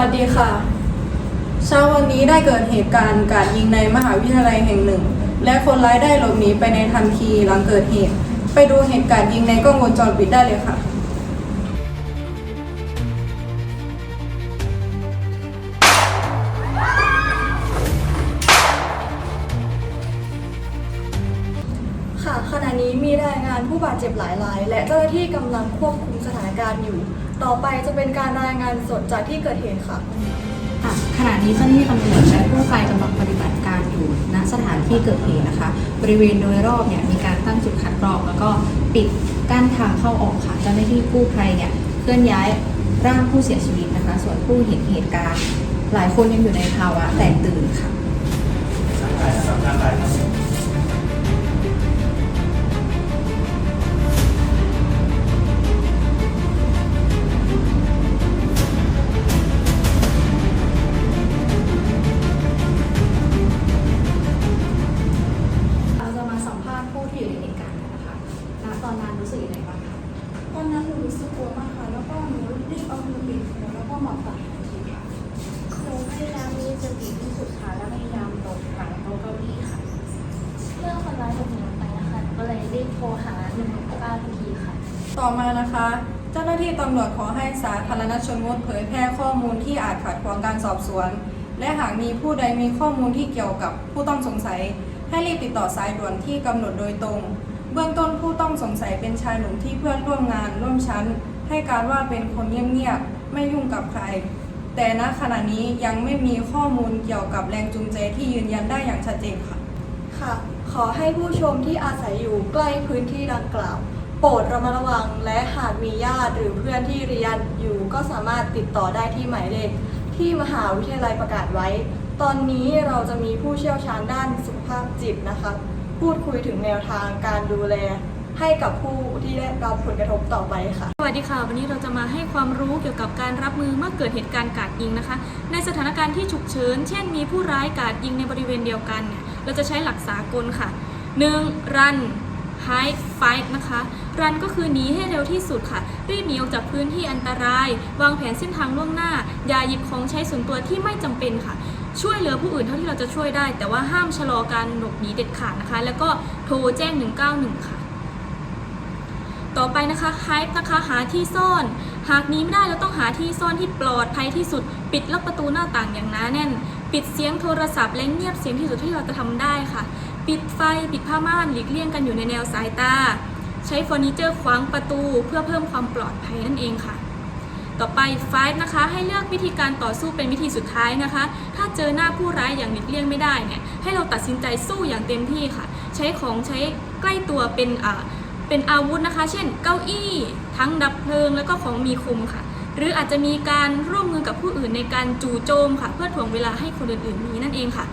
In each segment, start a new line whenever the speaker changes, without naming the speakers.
วัสดีค่ะ เช้าวันนี้ได้เกิดเหตุการณ์การยิงในมหาวิทยาลัยแห่งหนึ่ง และคนร้ายได้หลบหนีไปในทันทีหลังเกิดเหตุ ไปดูเหตุการณ์ยิงในกล้องวงจรปิดได้เลยค่ะ
ค่ะขณะนี้มีรายงานผู้บาดเจ็บหลายราย และเจ้าหน้าที่กำลังควบคุมสถานการณ์อยู่ ต่อไปจะเป็นการรายงานสดจากที่เกิดเหตุค่ะ
ค่ะขณะนี้เจ้าหน้าที่ตำรวจและกู้ภัยกำลังปฏิบัติการอยู่ณสถานที่เกิดเหตุนะคะ บริเวณโดยรอบเนี่ยมีการตั้งจุดคัดกรอง แล้วก็ปิดกั้นทางเข้าออกค่ะ เจ้าหน้าที่กู้ภัยเนี่ยเคลื่อนย้ายร่างผู้เสียชีวิตนะคะ ส่วนผู้เห็นเหตุการณ์ หลายคนยังอยู่ในภาวะแตกตื่นค่ะ มื่อคนร้ไป
นะ
คะ ก็เลยรีบโทรหาหนึ่งเก้าทันทีค่ะ
ต่อมานะคะ เจ้าหน้าที่ตำรวจขอให้สาธารณชนงดเผยแพร่ข้อมูลที่อาจขัดขวางการสอบสวน และหากมีผู้ใดมีข้อมูลที่เกี่ยวกับผู้ต้องสงสัย ให้รีบติดต่อสายด่วนที่กำหนดโดยตรง เบื้องต้นผู้ต้องสงสัยเป็นชายหนุ่มที่เพื่อนร่วมงานร่วมชั้น ให้การว่าเป็นคนเงียบๆไม่ยุ่งกับใคร แต่ณขณะนี้ยังไม่มีข้อมูลเกี่ยวกับแรงจูงใจที่ยืนยันได้อย่างชัดเจนค่ะ
ค่ะ ขอให้ผู้ชมที่อาศัยอยู่ใกล้พื้นที่ดังกล่าว โปรดระมัดระวังและหากมีญาติหรือเพื่อนที่เรียนอยู่ก็สามารถติดต่อได้ที่หมายเลขที่มหาวิทยาลัยประกาศไว้ ตอนนี้เราจะมีผู้เชี่ยวชาญด้านสุขภาพจิตนะคะ พูดคุยถึงแนวทางการดูแล ให้กับผู้ที่ได้รับผลกระทบต่อไปค่ะ
สวัสดีค่ะ วันนี้เราจะมาให้ความรู้เกี่ยวกับการรับมือเมื่อเกิดเหตุการณ์กราดยิงนะคะ ในสถานการณ์ที่ฉุกเฉิน เช่น มีผู้ร้ายกราดยิงในบริเวณเดียวกันเนี่ยเราจะใช้หลักสากลค่ะ 1. run hide fight นะคะ run ก็คือหนีให้เร็วที่สุดค่ะ รีบหนีออกจากพื้นที่อันตราย วางแผนเส้นทางล่วงหน้า อย่าหยิบของใช้ส่วนตัวที่ไม่จำเป็นค่ะ ช่วยเหลือผู้อื่นเท่าที่เราจะช่วยได้ แต่ว่าห้ามชะลอการหลบหนีเด็ดขาดนะคะ แล้วก็โทรแจ้ง 191 ค่ะ ต่อไปนะคะ hide นะคะ หาที่ซ่อน หากหนี้ไม่ได้เราต้องหาที่ซ่อนที่ปลอดภัยที่สุด ปิดล็อกประตูหน้าต่างอย่างหนาแน่น ปิดเสียงโทรศัพท์และเงียบเสียงที่สุดที่เราจะทำได้ค่ะ ปิดไฟ ปิดผ้าม่านหลีกเลี่ยงกันอยู่ในแนวสายตา ใช้เฟอร์นิเจอร์ขวางประตู เพื่อเพิ่มความปลอดภัยนั่นเองค่ะ ต่อไปไฟนะคะ ให้เลือกวิธีการต่อสู้เป็นวิธีสุดท้ายนะคะ ถ้าเจอหน้าผู้ร้ายอย่างหลีกเลี่ยงไม่ได้เนี่ยให้เราตัดสินใจสู้อย่างเต็มที่ค่ะ ใช้ของใช้ใกล้ตัวเป็นอ่า เป็นอาวุธนะคะ เช่น เก้าอี้ทั้งดับเพลิง แล้วก็ของมีคมค่ะ หรืออาจจะมีการร่วมมือกับผู้อื่นในการจู่โจมค่ะ เพื่อถ่วงเวลาให้คนอื่นๆนี้นั่นเองค่ะ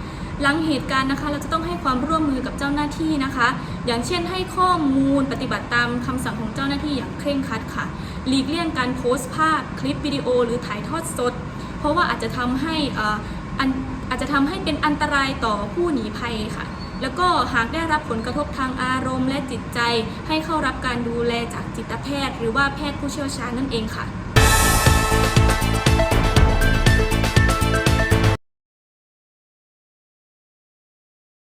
หลังเหตุการณ์นะคะ เราจะต้องให้ความร่วมมือกับเจ้าหน้าที่นะคะ อย่างเช่น ให้ข้อมูลปฏิบัติตามคำสั่งของเจ้าหน้าที่อย่างเคร่งครัดค่ะ หลีกเลี่ยงการโพสต์ภาพคลิปวิดีโอ หรือถ่ายทอดสด เพราะว่าอาจจะทำให้อ่ออันอาจจะทำให้เป็นอันตรายต่อผู้หนีภัยค่ะ แล้วก็หากได้รับผลกระทบทางอารมณ์และจิตใจ ให้เข้ารับการดูแลจากจิตแพทย์ หรือว่าแพทย์ผู้เชี่ยวชาญนั่นเองค่ะ